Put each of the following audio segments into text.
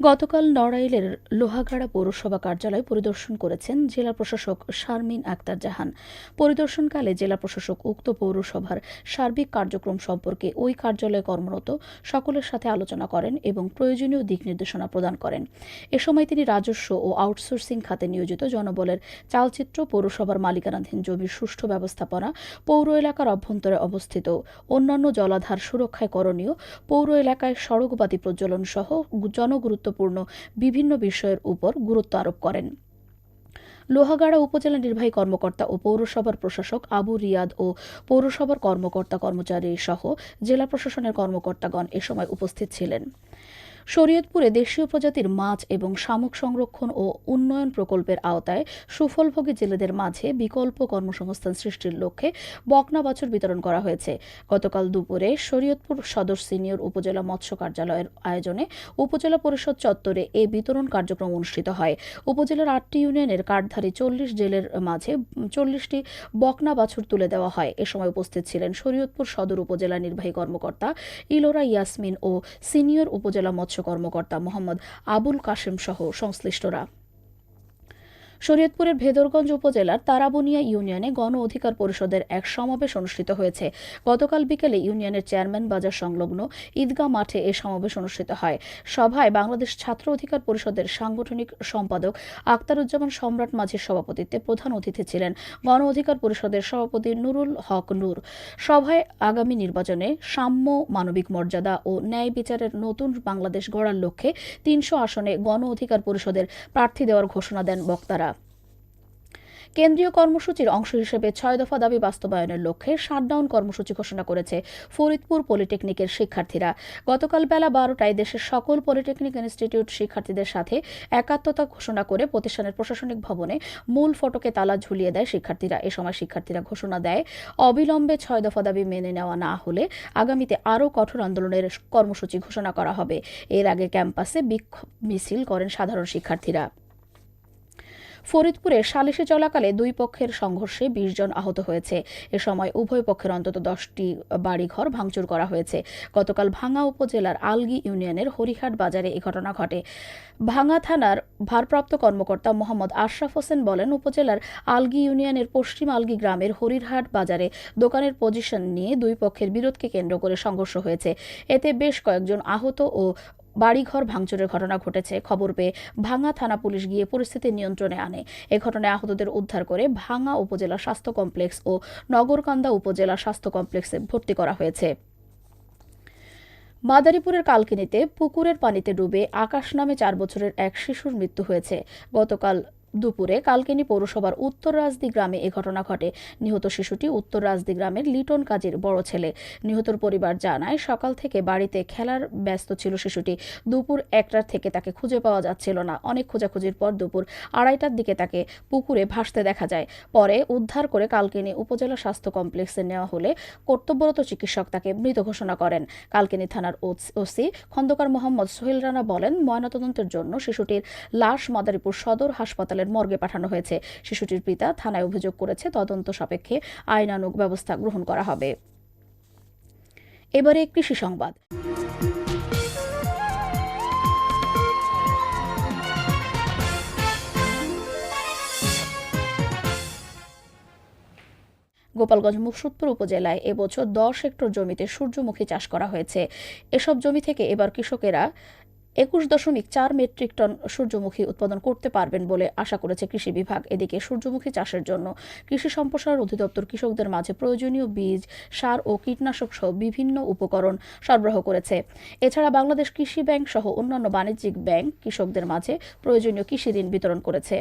গতকাল নড়াইলের লোহাগাড়া পৌরসভা কার্যালয় পরিদর্শন করেছেন জেলা প্রশাসক শারমিন আক্তার জাহান। পরিদর্শনকালে জেলা প্রশাসক উক্ত পৌরসভার সার্বিক কার্যক্রম সম্পর্কে ওই কার্যালয়ে কর্মরত সকলের সাথে আলোচনা করেন এবং প্রয়োজনীয় দিক নির্দেশনা প্রদান করেন। এ সময় তিনি রাজস্ব ও আউটসোর্সিং খাতে নিয়োজিত জনবলের চালচিত্র পৌরসভার মালিকানাধীন জমির সুষ্ঠু ব্যবস্থাপনা, পৌর এলাকার অভ্যন্তরে অবস্থিত অন্যান্য জলাধার সুরক্ষায় করণীয়, পৌর এলাকায় সড়কবাতি প্রজ্বলন সহ জনগুরুত্বপূর্ণ বিভিন্ন বিষয়ের উপর গুরুত্ব আরোপ করেন। লোহাগাড়া উপজেলা নির্বাহী কর্মকর্তা ও পৌরসভার প্রশাসক আবু রিয়াদ ও পৌরসভার কর্মকর্তা কর্মচারী সহ জেলা প্রশাসনের কর্মকর্তাগণ এ সময় উপস্থিত ছিলেন। শরীয়তপুরে দেশীয় প্রজাতির মাছ এবং শামুক সংরক্ষণ ও উন্নয়ন প্রকল্পের আওতায় সুফলভোগী জেলেদের মাঝে বিকল্প কর্মসংস্থান সৃষ্টির লক্ষ্যে বকনা বাছুর বিতরণ করা হয়েছে। গতকাল দুপুরে শরীয়তপুর সদর সিনিয়র উপজেলা মৎস্য কার্যালয়ের আয়োজনে উপজেলা পরিষদ চত্বরে এ বিতরণ কার্যক্রম অনুষ্ঠিত হয়। উপজেলার আটটি ইউনিয়নের কার্ডধারী চল্লিশ জেলের মাঝে চল্লিশটি বকনা বাছুর তুলে দেওয়া হয়। এ সময় উপস্থিত ছিলেন শরীয়তপুর সদর উপজেলা নির্বাহী কর্মকর্তা ইলোরা ইয়াসমিন ও সিনিয়র উপজেলা মৎস্য কর্মকর্তা মোহাম্মদ আবুল কাশেম সহ সংশ্লিষ্টরা। শরীয়তপুরের ভেদরগঞ্জ উপজেলার তারাবনিয়া ইউনিয়নে গণ অধিকার পরিষদের এক সমাবেশ অনুষ্ঠিত হয়েছে। গতকাল বিকেলে ইউনিয়নের চেয়ারম্যান বাজার সংলগ্ন ঈদগাহ মাঠে এ সমাবেশ অনুষ্ঠিত হয়। সভায় বাংলাদেশ ছাত্র অধিকার পরিষদের সাংগঠনিক সম্পাদক আক্তারুজ্জামান সম্রাট মাঝির সভাপতিত্বে প্রধান অতিথি ছিলেন গণ অধিকার পরিষদের সভাপতি নুরুল হক নূর। সভায় আগামী নির্বাচনে সাম্য, মানবিক মর্যাদা ও ন্যায় বিচারের নতুন বাংলাদেশ গড়ার লক্ষ্যে তিনশো আসনে গণ অধিকার পরিষদের প্রার্থী দেওয়ার ঘোষণা দেন বক্তারা। কেন্দ্রীয় কর্মসূচির অংশ হিসেবে ছয় দফা দাবি বাস্তবায়নের লক্ষ্যে শাটডাউন কর্মসূচি ঘোষণা করেছে ফরিদপুর পলিটেকনিকের শিক্ষার্থীরা। গতকাল বেলা বারোটায় দেশের সকল পলিটেকনিক ইনস্টিটিউট শিক্ষার্থীদের সাথে একাত্মতা ঘোষণা করে প্রতিষ্ঠানের প্রশাসনিক ভবনে মূল ফটকে তালা ঝুলিয়ে দেয় শিক্ষার্থীরা। এ সময় শিক্ষার্থীরা ঘোষণা দেয়, অবিলম্বে ছয় দফা দাবি মেনে নেওয়া না হলে আগামীতে আরও কঠোর আন্দোলনের কর্মসূচি ঘোষণা করা হবে। এর আগে ক্যাম্পাসে বিক্ষোভ মিছিল করেন সাধারণ শিক্ষার্থীরা। ফরিদপুরে সালিশে চলাকালে দুই পক্ষের সংঘর্ষে বিশ জন আহত হয়েছে। এ সময় উভয় পক্ষের অন্তত দশটি বাড়িঘর ভাঙচুর করা হয়েছে। গতকাল ভাঙ্গা উপজেলার আলগি ইউনিয়নের হরিহাট বাজারে এ ঘটনা ঘটে। ভাঙ্গা থানার ভারপ্রাপ্ত কর্মকর্তা মোহাম্মদ আশরাফ হোসেন বলেন, উপজেলার আলগি ইউনিয়নের পশ্চিম আলগি গ্রামের হরিরহাট বাজারে দোকানের পজিশন নিয়ে দুই পক্ষের বিরোধকে কেন্দ্র করে সংঘর্ষ হয়েছে। এতে বেশ কয়েকজন আহত ও বাড়িঘর ভাঙচুরের ঘটনা ঘটেছে। খবর পেয়ে ভাঙ্গা থানা পুলিশ গিয়ে পরিস্থিতি নিয়ন্ত্রণে আনে। এ ঘটনায় আহতদের উদ্ধার করে ভাঙ্গা উপজেলা স্বাস্থ্য কমপ্লেক্স ও নগরকান্দা উপজেলা স্বাস্থ্য কমপ্লেক্সে ভর্তি করা হয়েছে। মাদারীপুরের কালকিনিতে পুকুরের পানিতে ডুবে আকাশ নামে চার বছরের এক শিশুর মৃত্যু হয়েছে। গতকাল দুপুরে কালকিনি পৌরসভার উত্তর রাজদি গ্রামে এ ঘটনা ঘটে। নিহত শিশুটি উত্তর রাজদি গ্রামের লিটন কাজীর বড় ছেলে। নিহতর পরিবার জানায়, সকাল থেকে বাড়িতে খেলার ব্যস্ত ছিল শিশুটি। দুপুর একটার থেকে তাকে খুঁজে পাওয়া যাচ্ছিল না। অনেক খোঁজাখুঁজির পর দুপুর আড়াইটার দিকে তাকে পুকুরে ভাসতে দেখা যায়। পরে উদ্ধার করে কালকিনি উপজেলা স্বাস্থ্য কমপ্লেক্সে নেওয়া হলে কর্তব্যরত চিকিৎসক তাকে মৃত ঘোষণা করেন। কালকিনি থানার ওসি খন্দকার মোহাম্মদ সোহেল রানা বলেন, ময়নাতদন্তের জন্য শিশুটির লাশ মাদারীপুর সদর হাসপাতালে হাসপাতালের মর্গে পাঠানো হয়েছে। শিশুটির পিতা থানায় অভিযোগ করেছে, তদন্ত সাপেক্ষে আইনানুগ ব্যবস্থা গ্রহণ করা হবে। এবারে কৃষি সংবাদ। গোপালগঞ্জ মুকসুদপুর উপজেলায় এবছর দশ হেক্টর জমিতে সূর্যমুখী চাষ করা হয়েছে। এসব জমি থেকে এবার কৃষকেরা একুশ দশমিক চার মেট্রিক টন সূর্যমুখী উৎপাদন করতে পারবেন বলে আশা করেছে কৃষি বিভাগ। এদিকে সূর্যমুখী চাষের জন্য কৃষি সম্প্রসারণ অধিদপ্তর কৃষকদের মাঝে প্রয়োজনীয় বীজ, সার ও কীটনাশক সহ বিভিন্ন উপকরণ সরবরাহ করেছে। এছাড়া বাংলাদেশ কৃষি ব্যাংক সহ অন্যান্য বাণিজ্যিক ব্যাংক কৃষকদের মাঝে প্রয়োজনীয় কৃষি ঋণ বিতরণ করেছে।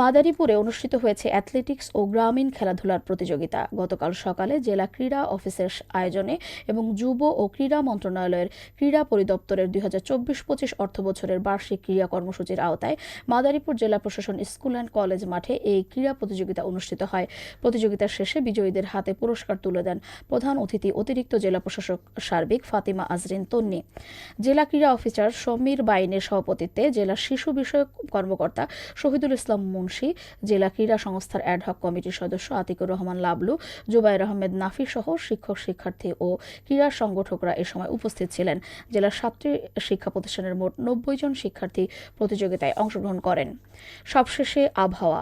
মাদারীপুরে অনুষ্ঠিত হয়েছে অ্যাথলেটিক্স ও গ্রামীণ খেলাধুলার প্রতিযোগিতা। গতকাল সকালে জেলা ক্রীড়া অফিসের আয়োজনে এবং যুব ও ক্রীড়া মন্ত্রণালয়ের ক্রীড়া পরিদপ্তরের দুই হাজার চব্বিশ পঁচিশ অর্থ বছরের বার্ষিক ক্রীড়া কর্মসূচির আওতায় মাদারীপুর জেলা প্রশাসন, স্কুল অ্যান্ড কলেজ মাঠে এই ক্রীড়া প্রতিযোগিতা অনুষ্ঠিত হয়। প্রতিযোগিতার শেষে বিজয়ীদের হাতে পুরস্কার তুলে দেন প্রধান অতিথি অতিরিক্ত জেলা প্রশাসক সার্বিক ফাতিমা আজরিন তন্নি। জেলা ক্রীড়া অফিসার সমীর বাইনের সভাপতিত্বে জেলা শিশু বিষয়ক কর্মকর্তা শহীদুল ইসলাম মুন্না মুন্সি জেলা ক্রীড়া সংস্থার অ্যাডহক কমিটির সদস্য আতিকুর রহমান লাবলু, জুবাইর আহমেদ নাফি সহ শিক্ষক, শিক্ষার্থী ও ক্রীড়া সংগঠকরা এ সময় উপস্থিত ছিলেন। জেলার সাতটি শিক্ষা প্রতিষ্ঠানের মোট নব্বই জন শিক্ষার্থী প্রতিযোগিতায় অংশগ্রহণ করেন। সবশেষে আবহাওয়া।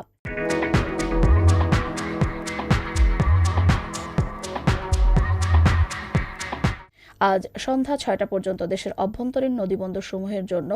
আজ সন্ধ্যা ছয়টা পর্যন্ত দেশের অভ্যন্তরীণ নদীবন্দর সমূহের জন্য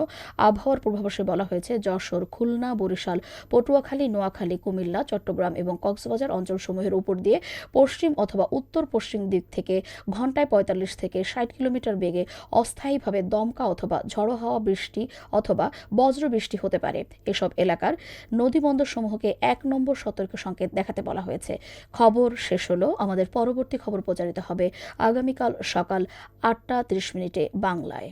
আবহাওয়ার পূর্বাভাসে বলা হয়েছে, যশোর, খুলনা, বরিশাল, পটুয়াখালী, নোয়াখালী, কুমিল্লা, চট্টগ্রাম এবং কক্সবাজার অঞ্চলসমূহের উপর দিয়ে পশ্চিম অথবা উত্তর পশ্চিম দিক থেকে ঘন্টায় পঁয়তাল্লিশ থেকে ষাট কিলোমিটার বেগে অস্থায়ীভাবে দমকা অথবা ঝড়ো হাওয়া বৃষ্টি অথবা বজ্র বৃষ্টি হতে পারে। এসব এলাকার নদীবন্দর সমূহকে এক নম্বর সতর্ক সংকেত দেখাতে বলা হয়েছে। খবর শেষ হলো। আমাদের পরবর্তী খবর প্রচারিত হবে আগামীকাল সকাল আটটা ত্রিশ মিনিটে বাংলায়।